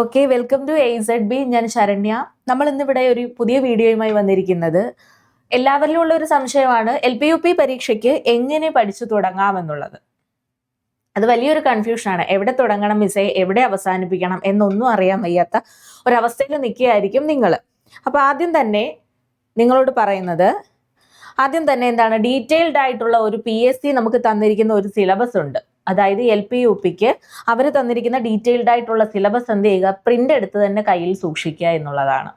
Okay welcome to A Z B ഞാൻ ശരണ്യ. നമ്മൾ ഇന്നിവിടെ ഒരു പുതിയ വീഡിയോയുമായി വന്നിരിക്കുന്നത്. എല്ലാവരിലും ഉള്ള ഒരു സംശയമാണ് എൽ പി യു പി പരീക്ഷയ്ക്ക് എങ്ങനെ പഠിച്ചു തുടങ്ങാമെന്നുള്ളത്. അത് വലിയൊരു കൺഫ്യൂഷനാണ് എവിടെ തുടങ്ങണം മിസ്സേ? എവിടെ അവസാനിപ്പിക്കണം? എന്നൊന്നും അറിയാൻ വയ്യാത്ത ഒരവസ്ഥയിൽ നിൽക്കുകയായിരിക്കും നിങ്ങൾ. അപ്പോൾ ആദ്യം തന്നെ നിങ്ങളോട് പറയുന്നത് ആദ്യം തന്നെ എന്താണ്? ഡീറ്റെയിൽഡ് ആയിട്ടുള്ള ഒരു പി എസ് സി നമുക്ക് തന്നിരിക്കുന്ന ഒരു സിലബസ് ഉണ്ട്. അതായത് എൽ പി യു പിക്ക് അവർ തന്നിരിക്കുന്ന ഡീറ്റെയിൽഡ് ആയിട്ടുള്ള സിലബസ് എന്ത് ചെയ്യുക? പ്രിന്റ് എടുത്ത് തന്നെ കയ്യിൽ സൂക്ഷിക്കുക എന്നുള്ളതാണ്.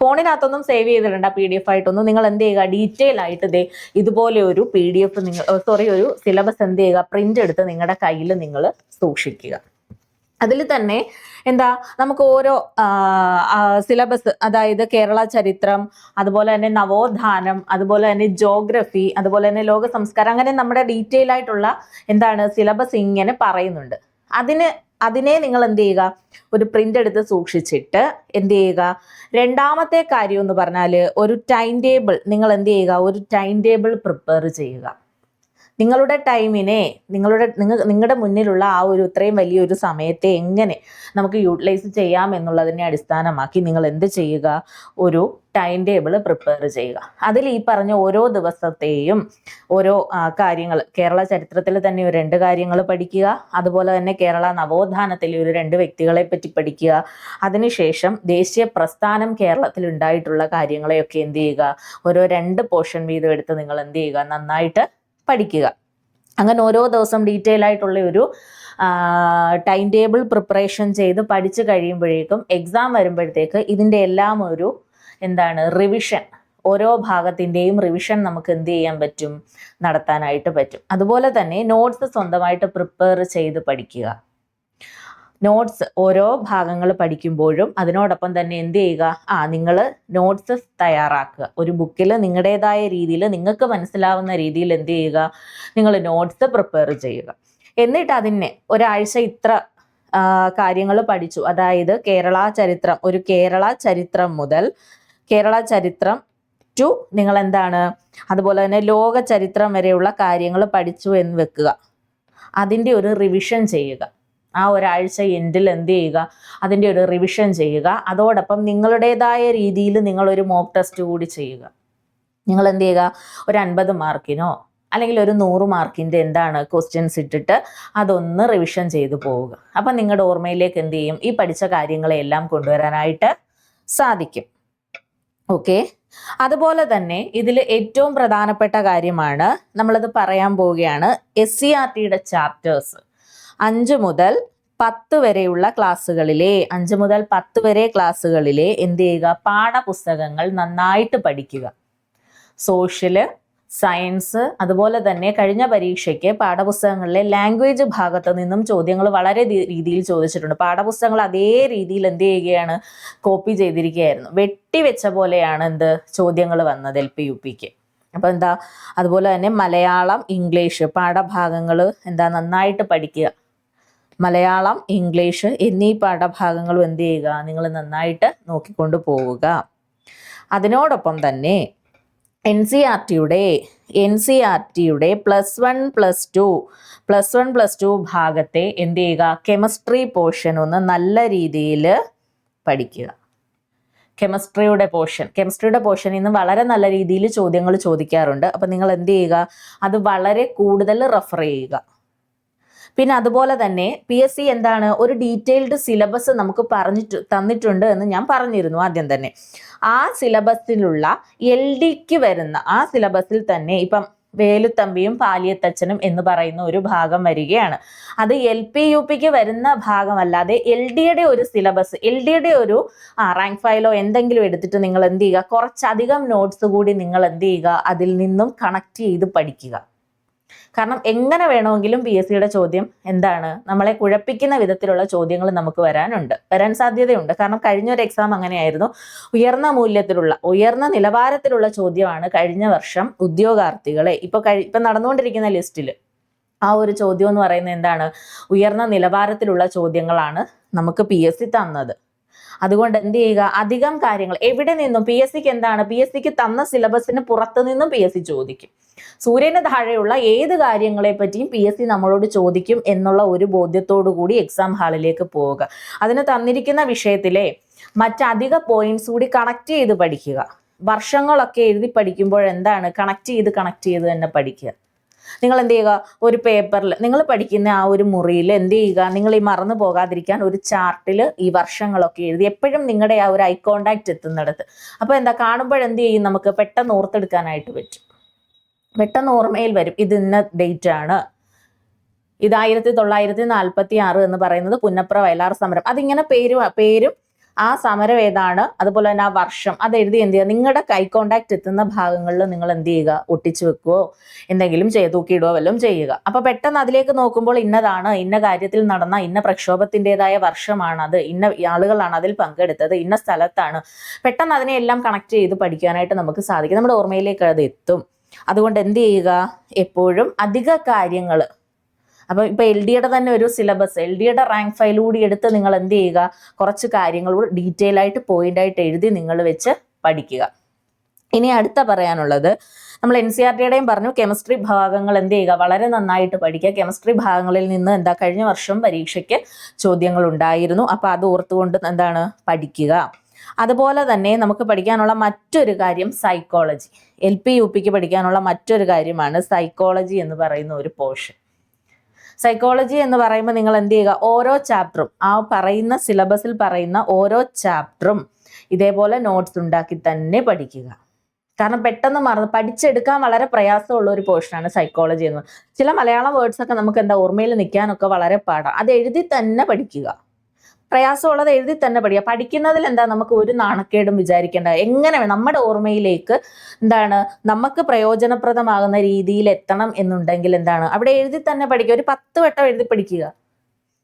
ഫോണിനകത്തൊന്നും സേവ് ചെയ്തിട്ടുണ്ട് പി ഡി എഫ് ആയിട്ടൊന്നും. നിങ്ങൾ എന്ത് ചെയ്യുക? ഡീറ്റെയിൽ ആയിട്ട് ദേ ഇതുപോലെ ഒരു പി ഡി എഫ് നിങ്ങൾ സോറി ഒരു സിലബസ് എന്ത് ചെയ്യുക? പ്രിന്റ് എടുത്ത് നിങ്ങളുടെ കയ്യിൽ നിങ്ങൾ സൂക്ഷിക്കുക. അതിൽ തന്നെ എന്താ നമുക്ക് ഓരോ സിലബസ് അതായത് കേരള ചരിത്രം അതുപോലെ തന്നെ നവോത്ഥാനം അതുപോലെ തന്നെ ജോഗ്രഫി അതുപോലെ തന്നെ ലോക സംസ്കാരം അങ്ങനെ നമ്മുടെ ഡീറ്റെയിൽ ആയിട്ടുള്ള എന്താണ് സിലബസ് ഇങ്ങനെ പറയുന്നുണ്ട്. അതിന് അതിനെ നിങ്ങൾ എന്ത് ചെയ്യുക? ഒരു പ്രിന്റ് എടുത്ത് സൂക്ഷിച്ചിട്ട് എന്ത് ചെയ്യുക? രണ്ടാമത്തെ കാര്യം എന്ന് പറഞ്ഞാൽ ഒരു ടൈം ടേബിൾ നിങ്ങൾ എന്ത് ചെയ്യുക? ഒരു ടൈം ടേബിൾ പ്രിപ്പയർ ചെയ്യുക. നിങ്ങളുടെ ടൈമിനെ നിങ്ങളുടെ നിങ്ങൾ നിങ്ങളുടെ മുന്നിലുള്ള ആ ഒരു ഇത്രയും വലിയൊരു സമയത്തെ എങ്ങനെ നമുക്ക് യൂട്ടിലൈസ് ചെയ്യാം എന്നുള്ളതിനെ അടിസ്ഥാനമാക്കി നിങ്ങൾ എന്ത് ചെയ്യുക? ഒരു ടൈം ടേബിൾ പ്രിപ്പയർ ചെയ്യുക. അതിൽ ഈ പറഞ്ഞ ഓരോ ദിവസത്തെയും ഓരോ കാര്യങ്ങൾ കേരള ചരിത്രത്തിൽ തന്നെ ഒരു രണ്ട് കാര്യങ്ങൾ പഠിക്കുക അതുപോലെ തന്നെ കേരള നവോത്ഥാനത്തിലെ ഒരു രണ്ട് വ്യക്തികളെ പറ്റി പഠിക്കുക അതിനുശേഷം ദേശീയ പ്രസ്ഥാനം കേരളത്തിൽ ഉണ്ടായിട്ടുള്ള കാര്യങ്ങളെയൊക്കെ എന്ത് ചെയ്യുക? ഓരോ രണ്ട് പോർഷൻ വീതം എടുത്ത് നിങ്ങൾ എന്ത് ചെയ്യുക? നന്നായിട്ട് പഠിക്കുക. അങ്ങനെ ഓരോ ദിവസം ഡീറ്റെയിൽ ആയിട്ടുള്ള ഒരു ടൈം ടേബിൾ പ്രിപ്പറേഷൻ ചെയ്ത് പഠിച്ചു കഴിയുമ്പോഴേക്കും എക്സാം വരുമ്പോഴത്തേക്ക് ഇതിന്റെ എല്ലാം ഒരു എന്താണ് റിവിഷൻ ഓരോ ഭാഗത്തിന്റെയും റിവിഷൻ നമുക്ക് എന്ത് ചെയ്യാൻ പറ്റും? നടത്താനായിട്ട് പറ്റും. അതുപോലെ തന്നെ നോട്ട്സ് സ്വന്തമായിട്ട് പ്രിപ്പയർ ചെയ്ത് പഠിക്കുക. നോട്ട്സ് ഓരോ ഭാഗങ്ങൾ പഠിക്കുമ്പോഴും അതിനോടൊപ്പം തന്നെ എന്ത് ചെയ്യുക? ആ നിങ്ങൾ നോട്ട്സ് തയ്യാറാക്കുക. ഒരു ബുക്കിൽ നിങ്ങളുടേതായ രീതിയിൽ നിങ്ങൾക്ക് മനസ്സിലാവുന്ന രീതിയിൽ എന്ത് ചെയ്യുക? നിങ്ങൾ നോട്ട്സ് പ്രിപ്പയർ ചെയ്യുക. എന്നിട്ട് അതിനെ ഒരാഴ്ച ഇത്ര കാര്യങ്ങൾ പഠിച്ചു. അതായത് കേരള ചരിത്രം ഒരു കേരള ചരിത്രം മുതൽ കേരള ചരിത്രം ടു നിങ്ങൾ എന്താണ്? അതുപോലെ തന്നെ ലോക ചരിത്രം വരെയുള്ള കാര്യങ്ങൾ പഠിച്ചു എന്ന് വെക്കുക. അതിന്റെ ഒരു റിവിഷൻ ചെയ്യുക. ആ ഒരാഴ്ച എൻഡിൽ എന്ത് ചെയ്യുക? അതിന്റെ ഒരു റിവിഷൻ ചെയ്യുക. അതോടൊപ്പം നിങ്ങളുടേതായ രീതിയിൽ നിങ്ങളൊരു മോക്ക് ടെസ്റ്റ് കൂടി ചെയ്യുക. നിങ്ങൾ എന്ത് ചെയ്യുക? ഒരു അൻപത് മാർക്കിനോ അല്ലെങ്കിൽ ഒരു നൂറ് മാർക്കിന്റെ എന്താണ് ക്വസ്റ്റ്യൻസ് ഇട്ടിട്ട് അതൊന്ന് റിവിഷൻ ചെയ്തു പോവുക. അപ്പം നിങ്ങളുടെ ഓർമ്മയിലേക്ക് എന്ത് ചെയ്യും? ഈ പഠിച്ച കാര്യങ്ങളെല്ലാം കൊണ്ടുവരാനായിട്ട് സാധിക്കും. ഓക്കെ? അതുപോലെ തന്നെ ഇതിൽ ഏറ്റവും പ്രധാനപ്പെട്ട കാര്യമാണ് നമ്മളത് പറയാൻ പോവുകയാണ് എസ് സി ആർ ടിയുടെ ചാപ്റ്റേഴ്സ് അഞ്ച് മുതൽ പത്ത് വരെയുള്ള ക്ലാസ്സുകളിലെ അഞ്ച് മുതൽ പത്ത് വരെ ക്ലാസ്സുകളിലെ എന്ത് ചെയ്യുക? പാഠപുസ്തകങ്ങൾ നന്നായിട്ട് പഠിക്കുക. സോഷ്യൽ സയൻസ് അതുപോലെ തന്നെ കഴിഞ്ഞ പരീക്ഷയ്ക്ക് പാഠപുസ്തകങ്ങളിലെ ലാംഗ്വേജ് ഭാഗത്ത് നിന്നും ചോദ്യങ്ങൾ വളരെ രീതിയിൽ ചോദിച്ചിട്ടുണ്ട്. പാഠപുസ്തകങ്ങൾ അതേ രീതിയിൽ എന്ത് ചെയ്യുകയാണ്? കോപ്പി ചെയ്തിരിക്കുകയായിരുന്നു. വെട്ടിവെച്ച പോലെയാണ് എന്ത്? ചോദ്യങ്ങൾ വന്നത് എൽ പി യു പിക്ക് അപ്പോൾ എന്താ? അതുപോലെ തന്നെ മലയാളം ഇംഗ്ലീഷ് പാഠഭാഗങ്ങൾ എന്താ? നന്നായിട്ട് പഠിക്കുക. മലയാളം ഇംഗ്ലീഷ് എന്നീ പാഠഭാഗങ്ങളും എന്ത് ചെയ്യുക? നിങ്ങൾ നന്നായിട്ട് നോക്കിക്കൊണ്ട് പോവുക. അതിനോടൊപ്പം തന്നെ എൻ സി ആർ ടിയുടെ എൻ സി ആർ ടിയുടെ plus one plus two plus one plus two ഭാഗത്തെ എന്ത് ചെയ്യുക? കെമിസ്ട്രി പോർഷൻ ഒന്ന് നല്ല രീതിയിൽ പഠിക്കുക. കെമിസ്ട്രിയുടെ പോർഷൻ. കെമിസ്ട്രിയുടെ പോർഷൻ ഇന്ന് വളരെ നല്ല രീതിയിൽ ചോദ്യങ്ങൾ ചോദിക്കാറുണ്ട്. അപ്പം നിങ്ങൾ എന്ത് ചെയ്യുക? അത് വളരെ കൂടുതൽ റെഫർ ചെയ്യുക. പിന്നെ അതുപോലെ തന്നെ പി എസ് സി എന്താണ് ഒരു ഡീറ്റെയിൽഡ് സിലബസ് നമുക്ക് പറഞ്ഞിട്ട് തന്നിട്ടുണ്ട് എന്ന് ഞാൻ പറഞ്ഞിരുന്നു ആദ്യം തന്നെ. ആ സിലബസിലുള്ള എൽ ഡിക്ക് വരുന്ന ആ സിലബസിൽ തന്നെ ഇപ്പം വേലുത്തമ്പിയും പാലിയത്തച്ഛനും എന്ന് പറയുന്ന ഒരു ഭാഗം വരികയാണ്. അത് എൽ പി യു പിക്ക് വരുന്ന ഭാഗമല്ലാതെ എൽ ഡിയുടെ ഒരു സിലബസ് എൽ ഡിയുടെ ഒരു റാങ്ക് ഫയലോ എന്തെങ്കിലും എടുത്തിട്ട് നിങ്ങൾ എന്ത് ചെയ്യുക? കുറച്ചധികം നോട്ട്സ് കൂടി നിങ്ങൾ എന്ത് ചെയ്യുക? അതിൽ നിന്നും കണക്ട് ചെയ്ത് പഠിക്കുക. കാരണം എങ്ങനെ വേണമെങ്കിലും പി എസ് സിയുടെ ചോദ്യം എന്താണ്? നമ്മളെ കുഴപ്പിക്കുന്ന വിധത്തിലുള്ള ചോദ്യങ്ങൾ നമുക്ക് വരാനുണ്ട്. വരാൻ സാധ്യതയുണ്ട്. കാരണം കഴിഞ്ഞ ഒരു എക്സാം അങ്ങനെയായിരുന്നു. ഉയർന്ന മൂല്യത്തിലുള്ള ഉയർന്ന നിലവാരത്തിലുള്ള ചോദ്യമാണ് കഴിഞ്ഞ വർഷം ഉദ്യോഗാർത്ഥികളെ ഇപ്പൊ കഴി ഇപ്പൊ നടന്നുകൊണ്ടിരിക്കുന്ന ലിസ്റ്റിൽ ആ ഒരു ചോദ്യം എന്ന് പറയുന്നത് എന്താണ്? ഉയർന്ന നിലവാരത്തിലുള്ള ചോദ്യങ്ങളാണ് നമുക്ക് പി എസ് സി തന്നത്. അതുകൊണ്ട് എന്ത് ചെയ്യുക? അധികം കാര്യങ്ങൾ. എവിടെ നിന്നും? പി എസ് സിക്ക് എന്താണ്? പി എസ് സിക്ക് തന്ന സിലബസിന് പുറത്തു നിന്നും പി എസ് സി ചോദിക്കും. സൂര്യന് താഴെയുള്ള ഏത് കാര്യങ്ങളെ പറ്റിയും പി എസ് സി നമ്മളോട് ചോദിക്കും എന്നുള്ള ഒരു ബോധ്യത്തോടു കൂടി എക്സാം ഹാളിലേക്ക് പോവുക. അതിന് തന്നിരിക്കുന്ന വിഷയത്തിലെ മറ്റധിക പോയിന്റ്സ് കൂടി കണക്ട് ചെയ്ത് പഠിക്കുക. വർഷങ്ങളൊക്കെ എഴുതി പഠിക്കുമ്പോൾ എന്താണ്? കണക്ട് ചെയ്ത് കണക്ട് ചെയ്ത് തന്നെ പഠിക്കുക. നിങ്ങൾ എന്ത് ചെയ്യുക ഒരു പേപ്പറിൽ നിങ്ങൾ പഠിക്കുന്ന ആ ഒരു മുറിയിൽ എന്ത് ചെയ്യുക നിങ്ങൾ ഈ മറന്നു പോകാതിരിക്കാൻ ഒരു ചാർട്ടിൽ ഈ വർഷങ്ങളൊക്കെ എഴുതി എപ്പോഴും നിങ്ങളുടെ ആ ഒരു ഐ കോണ്ടാക്ട് എത്തുന്നിടത്ത്. അപ്പോൾ എന്താ കാണുമ്പോഴെന്ത് ചെയ്യും നമുക്ക്? പെട്ടെന്ന് ഓർത്തെടുക്കാനായിട്ട് പറ്റും. പെട്ടെന്ന് ഓർമ്മയിൽ വരും. ഇത് ഇന്ന ഡേറ്റ് ആണ് ഇത് ആയിരത്തി തൊള്ളായിരത്തി നാൽപ്പത്തി ആറ് എന്ന് പറയുന്നത് പുന്നപ്ര വയലാർ സമരം. അതിങ്ങനെ പേരും പേരും ആ സമരം ഏതാണ്? അതുപോലെ തന്നെ ആ വർഷം അത് എഴുതി എന്ത് ചെയ്യുക? നിങ്ങളുടെ കൈ കോണ്ടാക്ട് എത്തുന്ന ഭാഗങ്ങളിൽ നിങ്ങൾ എന്ത് ചെയ്യുക? ഒട്ടിച്ചു വെക്കുകയോ എന്തെങ്കിലും ചെയ്ത് തൂക്കിയിടുകയോ വല്ലതും ചെയ്യുക. അപ്പൊ പെട്ടെന്ന് അതിലേക്ക് നോക്കുമ്പോൾ ഇന്നതാണ് ഇന്ന കാര്യത്തിൽ നടന്ന ഇന്ന പ്രക്ഷോഭത്തിന്റെതായ അത് ഇന്ന ആളുകളാണ് അതിൽ പങ്കെടുത്തത് ഇന്ന സ്ഥലത്താണ്. പെട്ടെന്ന് അതിനെയെല്ലാം കണക്ട് ചെയ്ത് പഠിക്കാനായിട്ട് നമുക്ക് സാധിക്കും. നമ്മുടെ ഓർമ്മയിലേക്ക് അത് എത്തും. അതുകൊണ്ട് എന്ത് ചെയ്യുക? എപ്പോഴും അധിക കാര്യങ്ങൾ അപ്പോൾ ഇപ്പോൾ എൽ ഡിയുടെ തന്നെ ഒരു സിലബസ് എൽ ഡിയുടെ റാങ്ക് ഫയൽ കൂടി എടുത്ത് നിങ്ങൾ എന്ത് ചെയ്യുക? കുറച്ച് കാര്യങ്ങളോട് ഡീറ്റെയിൽ ആയിട്ട് പോയിന്റ് ആയിട്ട് എഴുതി നിങ്ങൾ വെച്ച് പഠിക്കുക. ഇനി അടുത്ത പറയാനുള്ളത് നമ്മൾ എൻ സി ആർ ടിയുടെയും പറഞ്ഞു കെമിസ്ട്രി ഭാഗങ്ങൾ എന്ത് ചെയ്യുക? വളരെ നന്നായിട്ട് പഠിക്കുക. കെമിസ്ട്രി ഭാഗങ്ങളിൽ നിന്ന് എന്താ കഴിഞ്ഞ വർഷം പരീക്ഷയ്ക്ക് ചോദ്യങ്ങൾ ഉണ്ടായിരുന്നു. അപ്പോൾ അത് ഓർത്തുകൊണ്ട് എന്താണ്? പഠിക്കുക. അതുപോലെ തന്നെ നമുക്ക് പഠിക്കാനുള്ള മറ്റൊരു കാര്യം സൈക്കോളജി എൽ പി യു പിക്ക് പഠിക്കാനുള്ള മറ്റൊരു കാര്യമാണ് സൈക്കോളജി എന്ന് പറയുന്ന ഒരു പോർഷൻ സൈക്കോളജി എന്ന് പറയുമ്പോൾ നിങ്ങൾ എന്ത് ചെയ്യുക? ഓരോ ചാപ്റ്ററും ആ പറയുന്ന സിലബസിൽ പറയുന്ന ഓരോ ചാപ്റ്ററും ഇതേപോലെ നോട്ട്സ് ഉണ്ടാക്കി തന്നെ പഠിക്കുക. കാരണം പെട്ടെന്ന് മറന്ന് പഠിച്ചെടുക്കാൻ വളരെ പ്രയാസമുള്ള ഒരു പോർഷനാണ് സൈക്കോളജി എന്ന്. ചില മലയാളം വേർഡ്സ് ഒക്കെ നമുക്ക് എന്താ ഓർമ്മയിൽ നിൽക്കാനൊക്കെ വളരെ പാടാണ് അത് എഴുതി തന്നെ പഠിക്കുക. പ്രയാസമുള്ളത് എഴുതി തന്നെ പഠിക്കുക. പഠിക്കുന്നതിൽ എന്താ നമുക്ക് ഒരു നാണക്കേടും വിചാരിക്കേണ്ട. എങ്ങനെ നമ്മുടെ ഓർമ്മയിലേക്ക് എന്താണ് നമുക്ക് പ്രയോജനപ്രദമാകുന്ന രീതിയിൽ എത്തണം എന്നുണ്ടെങ്കിൽ എന്താണ്? അവിടെ എഴുതി തന്നെ പഠിക്കുക. ഒരു പത്ത് വട്ടം എഴുതി പഠിക്കുക.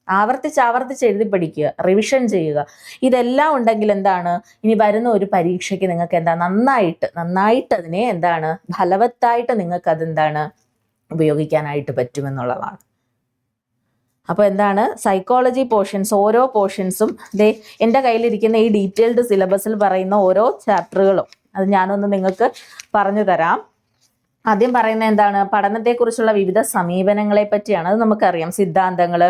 ആവർത്തിച്ച് ആവർത്തിച്ച് എഴുതി പഠിക്കുക. റിവിഷൻ ചെയ്യുക. ഇതെല്ലാം ഉണ്ടെങ്കിൽ എന്താണ്? ഇനി വരുന്ന ഒരു പരീക്ഷയ്ക്ക് നിങ്ങൾക്ക് എന്താ? നന്നായിട്ട് നന്നായിട്ട് അതിനെ എന്താണ്? ഫലവത്തായിട്ട് നിങ്ങൾക്ക് അതെന്താണ് ഉപയോഗിക്കാനായിട്ട് പറ്റുമെന്നുള്ളതാണ്. അപ്പോൾ എന്താണ്? സൈക്കോളജി പോർഷൻസ് ഓരോ പോർഷൻസും ദേ എന്റെ കയ്യിലിരിക്കുന്ന ഈ ഡീറ്റെയിൽഡ് സിലബസിൽ പറയുന്ന ഓരോ ചാപ്റ്ററുകളും അത് ഞാനൊന്ന് നിങ്ങൾക്ക് പറഞ്ഞു തരാം. ആദ്യം പറയുന്നത് എന്താണ്? പഠനത്തെക്കുറിച്ചുള്ള വിവിധ സമീപനങ്ങളെ പറ്റിയാണ് അത് നമുക്കറിയാം. സിദ്ധാന്തങ്ങൾ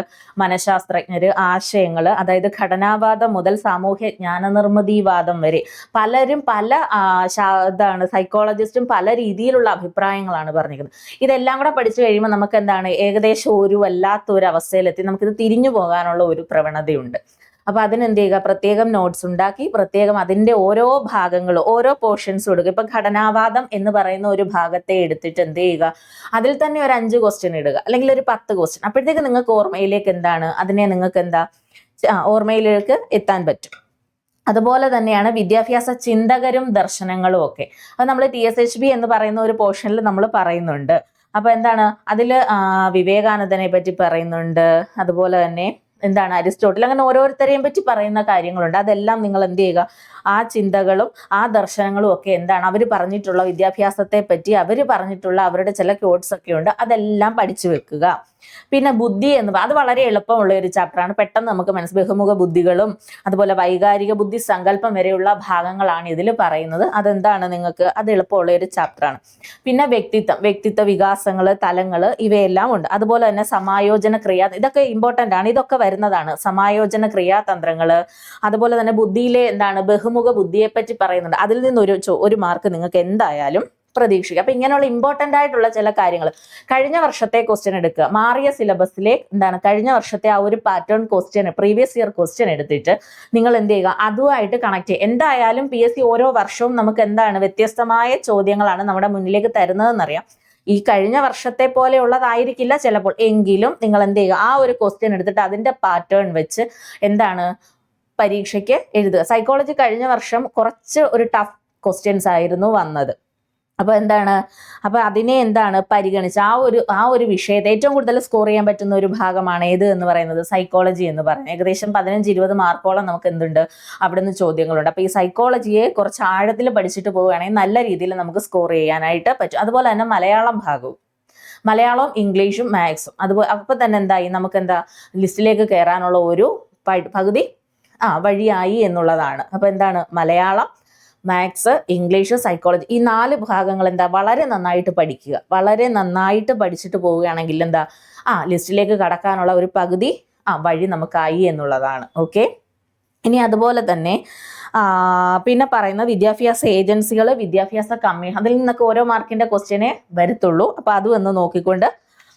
മനഃശാസ്ത്രജ്ഞര് ആശയങ്ങൾ അതായത് ഘടനാവാദം മുതൽ സാമൂഹ്യ ജ്ഞാനനിർമ്മിതിവാദം വരെ പലരും പല ഇതാണ് സൈക്കോളജിസ്റ്റും പല രീതിയിലുള്ള അഭിപ്രായങ്ങളാണ് പറഞ്ഞിരിക്കുന്നത്. ഇതെല്ലാം കൂടെ പഠിച്ചു കഴിയുമ്പോൾ നമുക്ക് എന്താണ് ഏകദേശം ഒരു വല്ലാത്ത ഒരു അവസ്ഥയിലെത്തി നമുക്കിത് തിരിഞ്ഞു പോകാനുള്ള ഒരു പ്രവണതയുണ്ട്. അപ്പൊ അതിനെന്ത് ചെയ്യുക പ്രത്യേകം നോട്ട്സ് ഉണ്ടാക്കി പ്രത്യേകം അതിന്റെ ഓരോ ഭാഗങ്ങൾ ഓരോ പോർഷൻസ് കൊടുക്കുക. ഇപ്പൊ ഘടനാവാദം എന്ന് പറയുന്ന ഒരു ഭാഗത്തെ എടുത്തിട്ട് എന്ത് ചെയ്യുക? അതിൽ തന്നെ ഒരു അഞ്ച് ക്വസ്റ്റ്യൻ ഇടുക. അല്ലെങ്കിൽ ഒരു പത്ത് ക്വസ്റ്റ്യൻ അപ്പോഴത്തേക്ക് നിങ്ങൾക്ക് ഓർമ്മയിലേക്ക് എന്താണ്? അതിനെ നിങ്ങൾക്ക് എന്താ? ഓർമ്മയിലേക്ക് എത്താൻ പറ്റും. അതുപോലെ തന്നെയാണ് വിദ്യാഭ്യാസ ചിന്തകരും ദർശനങ്ങളും ഒക്കെ. അത് നമ്മൾ ടി എസ് എച്ച് ബി എന്ന് പറയുന്ന ഒരു പോർഷനിൽ നമ്മൾ പറയുന്നുണ്ട്. അപ്പൊ എന്താണ്? അതിൽ വിവേകാനന്ദനെ പറ്റി പറയുന്നുണ്ട്. അതുപോലെ തന്നെ എന്താണ് അരിസ്റ്റോട്ടിൽ അങ്ങനെ ഓരോരുത്തരെയും പറ്റി പറയുന്ന കാര്യങ്ങളുണ്ട്. അതെല്ലാം നിങ്ങൾ എന്ത് ചെയ്യുക? ആ ചിന്തകളും ആ ദർശനങ്ങളും ഒക്കെ എന്താണ് അവർ പറഞ്ഞിട്ടുള്ള വിദ്യാഭ്യാസത്തെ പറ്റി അവർ പറഞ്ഞിട്ടുള്ള അവരുടെ ചില കോഡ്സ് ഒക്കെ ഉണ്ട്. അതെല്ലാം പഠിച്ചു വെക്കുക. പിന്നെ ബുദ്ധി എന്ന് അത് വളരെ എളുപ്പമുള്ള ഒരു ചാപ്റ്ററാണ് പെട്ടെന്ന് നമുക്ക് മനസ്സ് ബഹുമുഖ ബുദ്ധികളും അതുപോലെ വൈകാരിക ബുദ്ധി സങ്കല്പം വരെയുള്ള ഭാഗങ്ങളാണ് ഇതിൽ പറയുന്നത്. അതെന്താണ് നിങ്ങൾക്ക്? അത് എളുപ്പമുള്ള ഒരു ചാപ്റ്ററാണ് പിന്നെ വ്യക്തിത്വം വ്യക്തിത്വ വികാസങ്ങൾ തലങ്ങൾ ഇവയെല്ലാം ഉണ്ട്. അതുപോലെ തന്നെ സമായോജന ക്രിയാ ഇതൊക്കെ ഇമ്പോർട്ടന്റ് ആണ്. ഇതൊക്കെ വരുന്നതാണ്. സമായോജന ക്രിയാതന്ത്രങ്ങൾ അതുപോലെ തന്നെ ബുദ്ധിയിലെ എന്താണ് ബഹുമുഖ ബുദ്ധിയെപ്പറ്റി പറയുന്നുണ്ട്. അതിൽ നിന്നൊരു ഒരു മാർക്ക് നിങ്ങൾക്ക് എന്തായാലും പ്രതീക്ഷിക്കുക അപ്പൊ ഇങ്ങനെയുള്ള ഇമ്പോർട്ടന്റ് ആയിട്ടുള്ള ചില കാര്യങ്ങൾ കഴിഞ്ഞ വർഷത്തെ ക്വസ്റ്റ്യൻ എടുക്കുക. മാറിയ സിലബസിലെ എന്താണ്? കഴിഞ്ഞ വർഷത്തെ ആ ഒരു pattern question previous year question എടുത്തിട്ട് നിങ്ങൾ എന്ത് ചെയ്യുക? അതുമായിട്ട് കണക്ട് ചെയ്യുക. എന്തായാലും പി എസ് സി ഓരോ വർഷവും നമുക്ക് എന്താണ്? വ്യത്യസ്തമായ ചോദ്യങ്ങളാണ് നമ്മുടെ മുന്നിലേക്ക് തരുന്നതെന്നറിയാം. ഈ കഴിഞ്ഞ വർഷത്തെ പോലെയുള്ളതായിരിക്കില്ല ചിലപ്പോൾ. എങ്കിലും നിങ്ങൾ എന്ത് ചെയ്യുക? ആ ഒരു ക്വസ്റ്റ്യൻ എടുത്തിട്ട് അതിന്റെ പാറ്റേൺ വെച്ച് എന്താണ്? പരീക്ഷയ്ക്ക് എഴുതുക. സൈക്കോളജി കഴിഞ്ഞ വർഷം കുറച്ച് ഒരു ടഫ് ക്വസ്റ്റ്യൻസ് ആയിരുന്നു വന്നത്. അപ്പൊ എന്താണ്? അപ്പോൾ അതിനെ എന്താണ് പരിഗണിച്ച്? ആ ഒരു ആ ഒരു വിഷയത്തെ ഏറ്റവും കൂടുതൽ സ്കോർ ചെയ്യാൻ പറ്റുന്ന ഒരു ഭാഗമാണ് ഏത് എന്ന് പറയുന്നത്? സൈക്കോളജി എന്ന് പറയുന്നത്. ഏകദേശം പതിനഞ്ച് ഇരുപത് മാർക്കോളം നമുക്ക് എന്തുണ്ട്? അവിടെ നിന്ന് ചോദ്യങ്ങളുണ്ട്. അപ്പോൾ ഈ സൈക്കോളജിയെ കുറച്ച് ആഴത്തിൽ പഠിച്ചിട്ട് പോവുകയാണെങ്കിൽ നല്ല രീതിയിൽ നമുക്ക് സ്കോർ ചെയ്യാനായിട്ട് പറ്റും. അതുപോലെ തന്നെ മലയാളം ഭാഗവും. മലയാളവും ഇംഗ്ലീഷും മാത്സും അതുപോലെ അപ്പൊ തന്നെ എന്തായി? നമുക്ക് എന്താ? ലിസ്റ്റിലേക്ക് കയറാനുള്ള ഒരു പകുതി ആ വഴിയായി എന്നുള്ളതാണ്. അപ്പോൾ എന്താണ്? മലയാളം മാത്സ് ഇംഗ്ലീഷ് സൈക്കോളജി ഈ നാല് ഭാഗങ്ങൾ എന്താ വളരെ നന്നായിട്ട് പഠിക്കുക. വളരെ നന്നായിട്ട് പഠിച്ചിട്ട് പോവുകയാണെങ്കിൽ എന്താ? ആ ലിസ്റ്റിലേക്ക് കടക്കാനുള്ള ഒരു പകുതി ആ വഴി നമുക്കായി എന്നുള്ളതാണ്. ഓക്കെ ഇനി അതുപോലെ തന്നെ പിന്നെ പറയുന്ന വിദ്യാഭ്യാസ ഏജൻസികൾ വിദ്യാഭ്യാസ കമ്മീഷൻ അതിൽ നിന്നൊക്കെ ഓരോ മാർക്കിന്റെ ക്വസ്റ്റ്യനെ വരത്തുള്ളൂ. അപ്പോൾ അതും ഒന്ന് നോക്കിക്കൊണ്ട്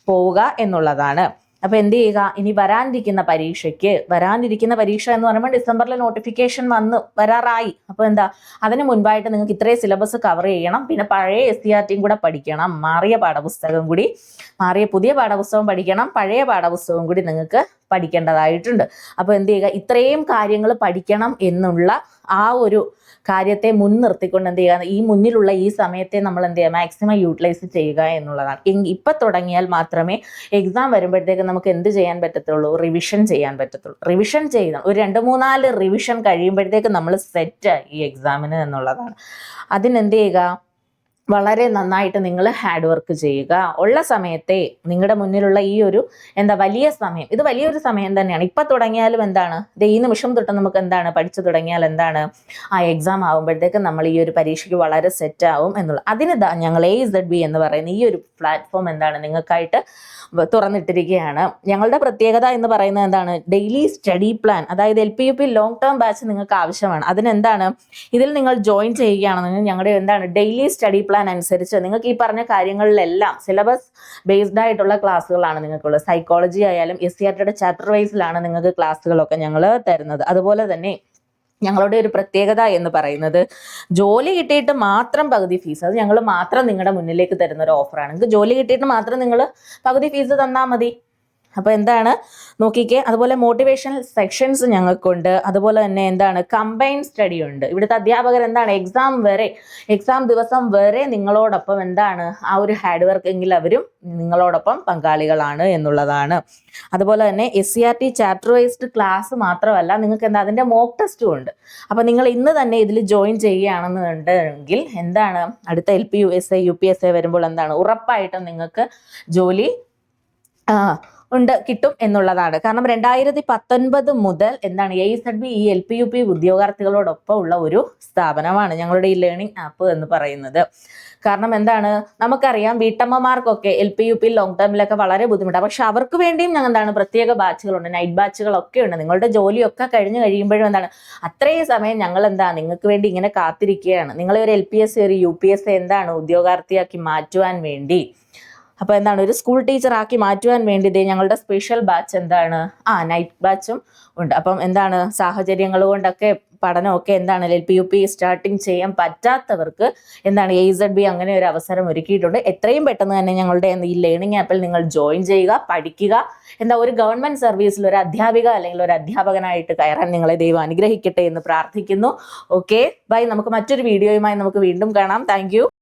പോവുക എന്നുള്ളതാണ്. അപ്പോൾ എന്ത് ചെയ്യുക? ഇനി വരാനിരിക്കുന്ന പരീക്ഷയ്ക്ക് വരാനിരിക്കുന്ന പരീക്ഷ എന്ന് പറയുമ്പോൾ ഡിസംബറിൽ നോട്ടിഫിക്കേഷൻ വന്ന് വരാറായി. അപ്പോൾ എന്താ? അതിന് മുൻപായിട്ട് നിങ്ങൾക്ക് ഇത്രയും സിലബസ് കവർ ചെയ്യണം. പിന്നെ പഴയ എസ് സി ആർ ടിയും കൂടെ പഠിക്കണം. മാറിയ പാഠപുസ്തകം കൂടി മാറിയ പുതിയ പാഠപുസ്തകം പഠിക്കണം. പഴയ പാഠപുസ്തകം കൂടി നിങ്ങൾക്ക് പഠിക്കേണ്ടതായിട്ടുണ്ട്. അപ്പോൾ എന്ത് ചെയ്യുക? ഇത്രയും കാര്യങ്ങൾ പഠിക്കണം എന്നുള്ള ആ ഒരു കാര്യത്തെ മുൻനിർത്തിക്കൊണ്ട് എന്ത് ചെയ്യുക? ഈ മുന്നിലുള്ള ഈ സമയത്തെ നമ്മൾ എന്ത് ചെയ്യുക? മാക്സിമം യൂട്ടിലൈസ് ചെയ്യുക എന്നുള്ളതാണ്. ഇപ്പം തുടങ്ങിയാൽ മാത്രമേ എക്സാം വരുമ്പോഴത്തേക്ക് നമുക്ക് എന്ത് ചെയ്യാൻ പറ്റത്തുള്ളൂ? റിവിഷൻ ചെയ്യാൻ പറ്റത്തുള്ളൂ. റിവിഷൻ ചെയ്യണം. ഒരു രണ്ട് മൂന്നാൽ റിവിഷൻ കഴിയുമ്പോഴത്തേക്ക് നമ്മൾ സെറ്റ് ഈ എക്സാമിന് എന്നുള്ളതാണ്. അതിനെന്ത് ചെയ്യുക? വളരെ നന്നായിട്ട് നിങ്ങൾ ഹാർഡ് വർക്ക് ചെയ്യുക. ഉള്ള സമയത്തെ നിങ്ങളുടെ മുന്നിലുള്ള ഈ ഒരു എന്താ വലിയ സമയം ഇത് വലിയൊരു സമയം തന്നെയാണ്. ഇപ്പം തുടങ്ങിയാലും എന്താണ്? ദേ ഈ നിമിഷം തൊട്ട് നമുക്ക് എന്താണ്? പഠിച്ചു തുടങ്ങിയാൽ എന്താണ്? ആ എക്സാം ആകുമ്പോഴത്തേക്ക് നമ്മൾ ഈ ഒരു പരീക്ഷയ്ക്ക് വളരെ സെറ്റ് ആവും എന്നുള്ള അതിന് ഞങ്ങൾ എ ഇസഡ് ബി എന്ന് പറയുന്ന ഈ ഒരു പ്ലാറ്റ്ഫോം എന്താണ്? നിങ്ങൾക്കായിട്ട് തുറന്നിട്ടിരിക്കുകയാണ്. ഞങ്ങളുടെ പ്രത്യേകത എന്ന് പറയുന്നത് എന്താണ്? ഡെയിലി സ്റ്റഡി പ്ലാൻ അതായത് L P U P long term batch നിങ്ങൾക്ക് ആവശ്യമാണ്. അതിനെന്താണ്? ഇതിൽ നിങ്ങൾ ജോയിൻ ചെയ്യുകയാണെന്നുണ്ടെങ്കിൽ ഞങ്ങളുടെ എന്താണ്? ഡെയിലി സ്റ്റഡി പ്ലാൻ അനുസരിച്ച് നിങ്ങൾക്ക് ഈ പറഞ്ഞ കാര്യങ്ങളിലെല്ലാം സിലബസ് ബേസ്ഡ് ആയിട്ടുള്ള ക്ലാസ്സുകളാണ് നിങ്ങൾക്കുള്ളത്. സൈക്കോളജി ആയാലും എസ് സി ആർ ടിയുടെ ചാപ്റ്റർ വൈസിലാണ് നിങ്ങൾക്ക് ക്ലാസ്സുകളൊക്കെ ഞങ്ങൾ തരുന്നത്. അതുപോലെ തന്നെ ഞങ്ങളുടെ ഒരു പ്രത്യേകത എന്ന് പറയുന്നത് ജോലി കിട്ടിയിട്ട് മാത്രം പകുതി ഫീസ് അത് ഞങ്ങൾ മാത്രം നിങ്ങളുടെ മുന്നിലേക്ക് തരുന്ന ഒരു ഓഫറാണ് നിങ്ങൾക്ക് ജോലി കിട്ടിയിട്ട് മാത്രം നിങ്ങൾ പകുതി ഫീസ് തന്നാൽ മതി. അപ്പോൾ എന്താണ്? നോക്കിക്കേ അതുപോലെ മോട്ടിവേഷണൽ സെക്ഷൻസ് ഞങ്ങൾക്കുണ്ട്. അതുപോലെ തന്നെ എന്താണ്? കമ്പൈൻ സ്റ്റഡി ഉണ്ട്. ഇവിടുത്തെ അധ്യാപകർ എന്താണ്? എക്സാം വരെ എക്സാം ദിവസം വരെ നിങ്ങളോടൊപ്പം എന്താണ്? ആ ഒരു ഹാർഡ് വർക്ക് എങ്കിൽ അവരും നിങ്ങളോടൊപ്പം പങ്കാളികളാണ് എന്നുള്ളതാണ്. അതുപോലെ തന്നെ S C R T chapter wised class മാത്രമല്ല നിങ്ങൾക്ക് എന്താ? അതിന്റെ മോക്ക് ടെസ്റ്റും ഉണ്ട്. അപ്പോൾ നിങ്ങൾ ഇന്ന് തന്നെ ഇതിൽ ജോയിൻ ചെയ്യുകയാണെന്നുണ്ടെങ്കിൽ എന്താണ്? അടുത്ത L P U S A U P S A വരുമ്പോൾ എന്താണ്? ഉറപ്പായിട്ടും നിങ്ങൾക്ക് ജോലി ഉണ്ട് കിട്ടും എന്നുള്ളതാണ്. കാരണം രണ്ടായിരത്തി പത്തൊൻപത് മുതൽ എന്താണ് എ ഇസഡ് ബി ഈ എൽ പി യു പി ഉദ്യോഗാർത്ഥികളോടൊപ്പം ഉള്ള ഒരു സ്ഥാപനമാണ് ഞങ്ങളുടെ ഈ ലേണിംഗ് ആപ്പ് എന്ന് പറയുന്നത്. കാരണം എന്താണ്? നമുക്കറിയാം വീട്ടമ്മമാർക്കൊക്കെ L P U P long ടേമിലൊക്കെ വളരെ ബുദ്ധിമുട്ടാണ്. പക്ഷെ അവർക്ക് വേണ്ടിയും ഞങ്ങൾ എന്താണ് പ്രത്യേക ബാച്ചുകളുണ്ട് നൈറ്റ് ബാച്ചുകളൊക്കെ ഉണ്ട്. നിങ്ങളുടെ ജോലിയൊക്കെ കഴിഞ്ഞു കഴിയുമ്പോഴും എന്താണ്? അത്രയും സമയം ഞങ്ങൾ എന്താ നിങ്ങൾക്ക് വേണ്ടി ഇങ്ങനെ കാത്തിരിക്കുകയാണ്. നിങ്ങളെ ഒരു എൽ പി എസ് ഒരു യു പി എസ് എന്താണ് ഉദ്യോഗാർത്ഥിയാക്കി മാറ്റുവാൻ വേണ്ടി. അപ്പോൾ എന്താണ് ഒരു സ്കൂൾ ടീച്ചർ ആക്കി മാറ്റുവാൻ വേണ്ടി ഞങ്ങളുടെ സ്പെഷ്യൽ ബാച്ച് എന്താണ്? ആ നൈറ്റ് ബാച്ചും ഉണ്ട്. അപ്പം എന്താണ് സാഹചര്യങ്ങൾ കൊണ്ടൊക്കെ പഠനമൊക്കെ എന്താണ് L P U P starting ചെയ്യാൻ പറ്റാത്തവർക്ക് എന്താണ് എ ഇസഡ് ബി അങ്ങനെ ഒരു അവസരം ഒരുക്കിയിട്ടുണ്ട്. എത്രയും പെട്ടെന്ന് തന്നെ ഞങ്ങളുടെ ഈ ലേണിംഗ് ആപ്പിൽ നിങ്ങൾ ജോയിൻ ചെയ്യുക പഠിക്കുക. എന്താ ഒരു ഗവൺമെന്റ് സർവീസിൽ ഒരു അധ്യാപിക അല്ലെങ്കിൽ ഒരു അധ്യാപകനായിട്ട് കയറാൻ നിങ്ങളെ ദൈവം അനുഗ്രഹിക്കട്ടെ എന്ന് പ്രാർത്ഥിക്കുന്നു. ഓക്കെ ബൈ നമുക്ക് മറ്റൊരു വീഡിയോയുമായി നമുക്ക് വീണ്ടും കാണാം. താങ്ക്